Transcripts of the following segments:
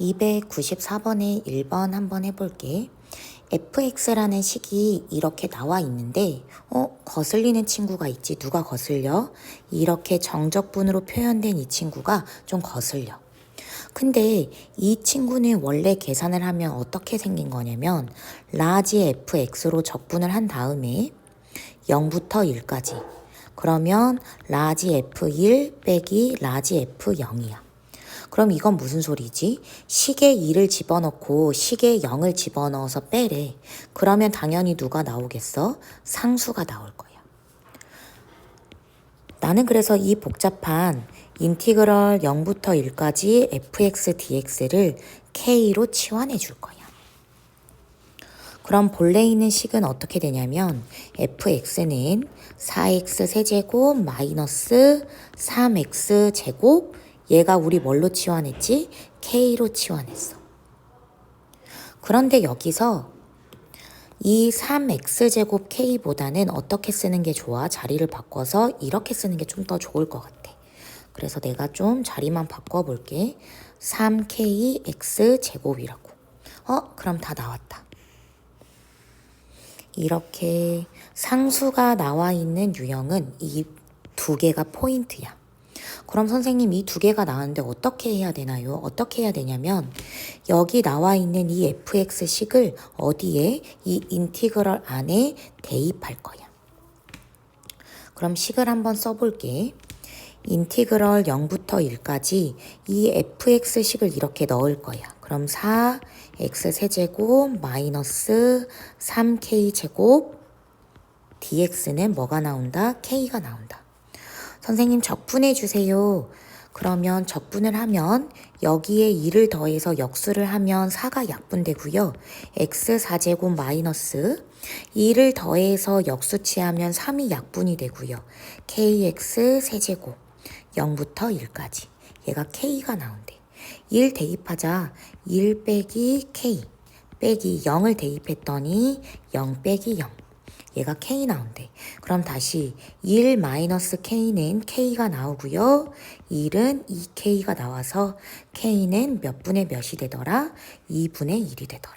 294번에 1번 한번 해볼게. fx라는 식이 이렇게 나와 있는데, 어, 거슬리는 친구가 있지. 누가 거슬려? 이렇게 정적분으로 표현된 이 친구가 좀 거슬려. 근데 이 친구는 원래 계산을 하면 어떻게 생긴 거냐면, 라지 fx로 적분을 한 다음에 0부터 1까지. 그러면 라지 f1 빼기 라지 f0이야. 그럼 이건 무슨 소리지? 식에 2를 집어넣고 식에 0을 집어넣어서 빼래. 그러면 당연히 누가 나오겠어? 상수가 나올 거야. 나는 그래서 이 복잡한 인티그럴 0부터 1까지 fx dx를 k로 치환해 줄 거야. 그럼 본래 있는 식은 어떻게 되냐면 fx는 4x 세제곱 마이너스 3x 제곱 얘가 우리 뭘로 치환했지? k로 치환했어. 그런데 여기서 이 3x제곱 k보다는 어떻게 쓰는 게 좋아? 자리를 바꿔서 이렇게 쓰는 게 좀 더 좋을 것 같아. 그래서 내가 좀 자리만 바꿔볼게. 3kx제곱이라고. 어? 그럼 다 나왔다. 이렇게 상수가 나와 있는 유형은 이 두 개가 포인트야. 그럼 선생님 이 두 개가 나왔는데 어떻게 해야 되나요? 어떻게 해야 되냐면 여기 나와 있는 이 fx식을 어디에 이 인티그럴 안에 대입할 거야. 그럼 식을 한번 써볼게. 인티그럴 0부터 1까지 이 fx식을 이렇게 넣을 거야. 그럼 4x 세제곱 마이너스 3k 제곱 dx는 뭐가 나온다? k가 나온다. 선생님 적분해 주세요. 그러면 적분을 하면 여기에 2를 더해서 역수를 하면 4가 약분되고요. x 4제곱 마이너스 2를 더해서 역수치하면 3이 약분이 되고요. kx 세제곱 0부터 1까지 얘가 k가 나온대. 1 대입하자 1 빼기 k 빼기 0을 대입했더니 0 빼기 0 얘가 k 나온대. 그럼 다시 1 마이너스 k는 k가 나오고요. 1은 2k가 나와서 k는 몇 분의 몇이 되더라? 2분의 1이 되더라.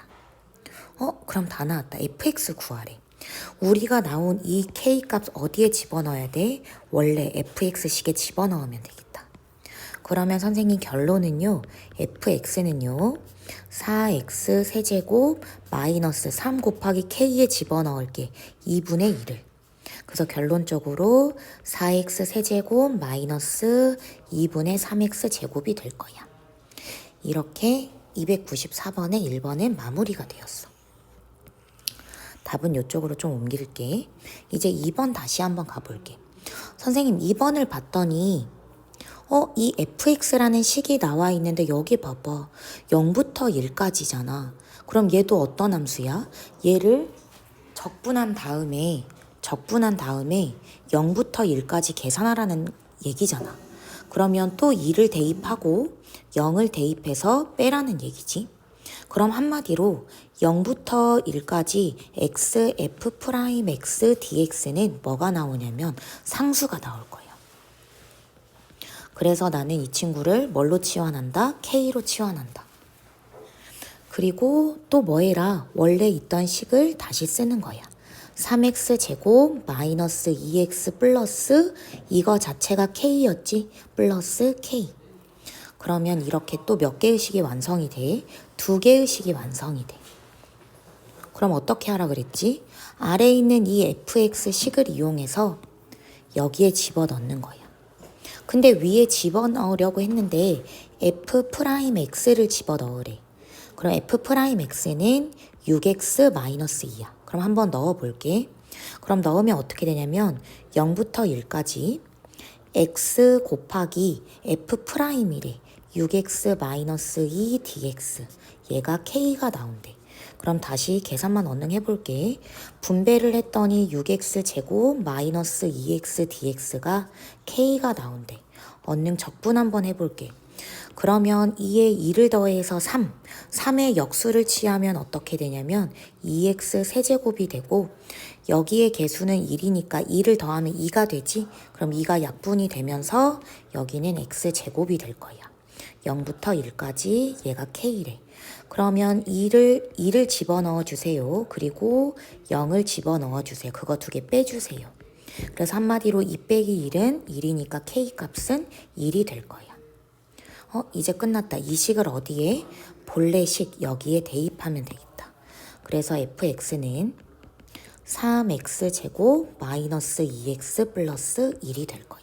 어? 그럼 다 나왔다. fx 구하래. 우리가 나온 이 k 값 어디에 집어넣어야 돼? 원래 fx식에 집어넣으면 되겠다. 그러면 선생님 결론은요. fx는요. 4x 세제곱 마이너스 3 곱하기 k에 집어넣을게. 2분의 1을. 그래서 결론적으로 4x 세제곱 마이너스 2분의 3x 제곱이 될 거야. 이렇게 294번에 1번은 마무리가 되었어. 답은 이쪽으로 좀 옮길게. 이제 2번 다시 한번 가볼게. 선생님 2번을 봤더니 어, 이 fx라는 식이 나와 있는데 여기 봐봐. 0부터 1까지잖아. 그럼 얘도 어떤 함수야? 얘를 적분한 다음에 적분한 다음에 0부터 1까지 계산하라는 얘기잖아. 그러면 또 2를 대입하고 0을 대입해서 빼라는 얘기지. 그럼 한마디로 0부터 1까지 x, f 프라임 x, dx는 뭐가 나오냐면 상수가 나올 거야. 그래서 나는 이 친구를 뭘로 치환한다? k로 치환한다. 그리고 또 뭐 해라? 원래 있던 식을 다시 쓰는 거야. 3x 제곱 마이너스 2x 플러스 이거 자체가 k였지? 플러스 k. 그러면 이렇게 또 몇 개의 식이 완성이 돼? 두 개의 식이 완성이 돼. 그럼 어떻게 하라 그랬지? 아래에 있는 이 fx 식을 이용해서 여기에 집어넣는 거야. 근데 위에 집어넣으려고 했는데 f 프라임 x를 집어넣으래. 그럼 f 프라임 x는 6x 마이너스 2야. 그럼 한번 넣어볼게. 그럼 넣으면 어떻게 되냐면 0부터 1까지 x 곱하기 f 프라임이래. 6x 마이너스 2 dx. 얘가 k가 나온대. 그럼 다시 계산만 언능 해볼게. 분배를 했더니 6x 제곱 마이너스 2x dx가 k가 나온대. 언능 적분 한번 해볼게. 그러면 2에 2를 더해서 3, 3의 역수를 취하면 어떻게 되냐면 2x 세제곱이 되고 여기에 개수는 1이니까 2를 더하면 2가 되지? 그럼 2가 약분이 되면서 여기는 x 제곱이 될 거야. 0부터 1까지 얘가 K래. 그러면 2를, 2를 집어넣어 주세요. 그리고 0을 집어넣어 주세요. 그거 두 개 빼주세요. 그래서 한마디로 2 빼기 1은 1이니까 K 값은 1이 될 거야. 어, 이제 끝났다. 이 식을 어디에? 본래 식 여기에 대입하면 되겠다. 그래서 fx는 3x 제곱 마이너스 2x 플러스 1이 될 거야.